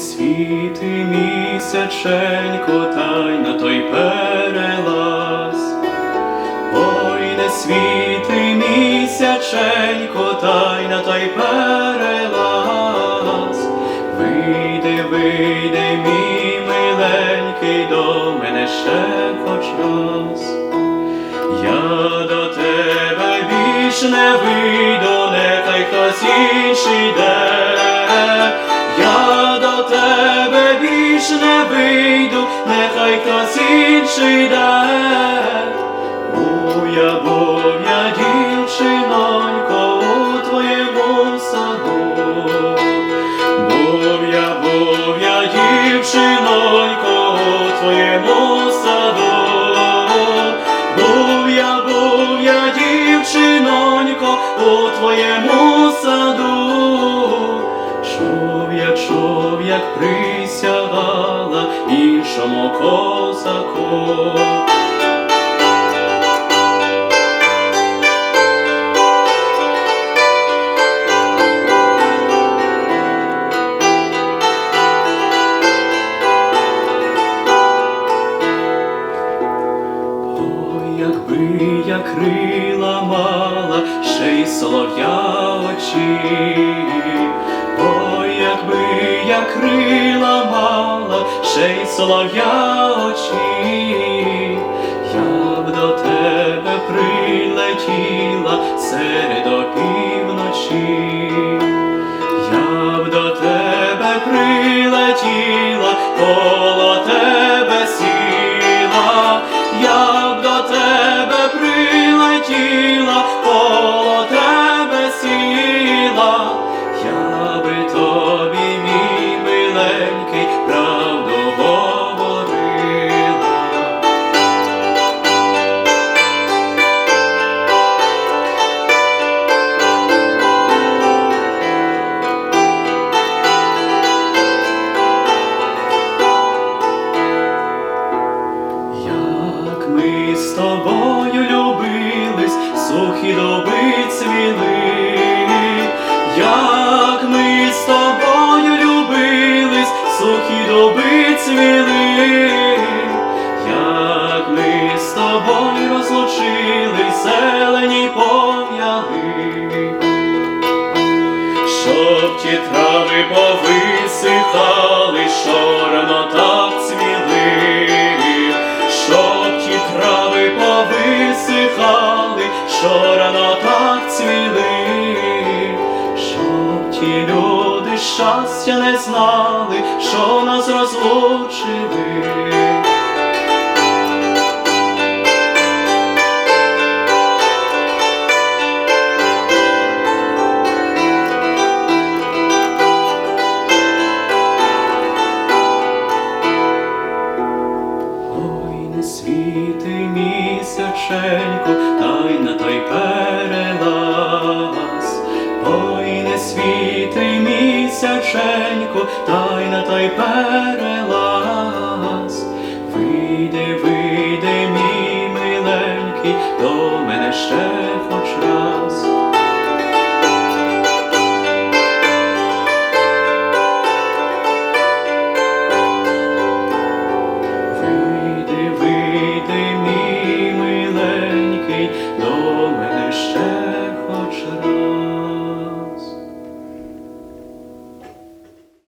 світи місяченько, тай на той перелаз. Ой, не світи місяченько, тай на той перелаз. Вийди, вийди, мій миленький, до мене ще хоч раз. Я до тебе більш не вийду, нехай хтось інший йде. Інший йде. Буя, дівчинонько, у твоєму саду. Буя, буя, дівчинонько, у твоєму саду. Буя, буя, дівчинонько, у твоєму саду. Чув я, чув, як присягала іншому козаку. Якби я крила мала, ще й солов'я очі. Ой, якби я крила ще солов'я очі. Я б до тебе прилетіла серед опівночі. Я б до тебе прилетіла, тобою розлучились, зелені пов'яли. Щоб ті трави повисихали, що рано так цвіли, щоб ті трави повисихали, що рано так цвіли, щоб ті люди щастя не знали, що нас розлучили. Місяченько, й на той перелаз. Ой, не світи місяченько, й на той перелаз. Вийди, вийди, мій миленький, до мене ще хоч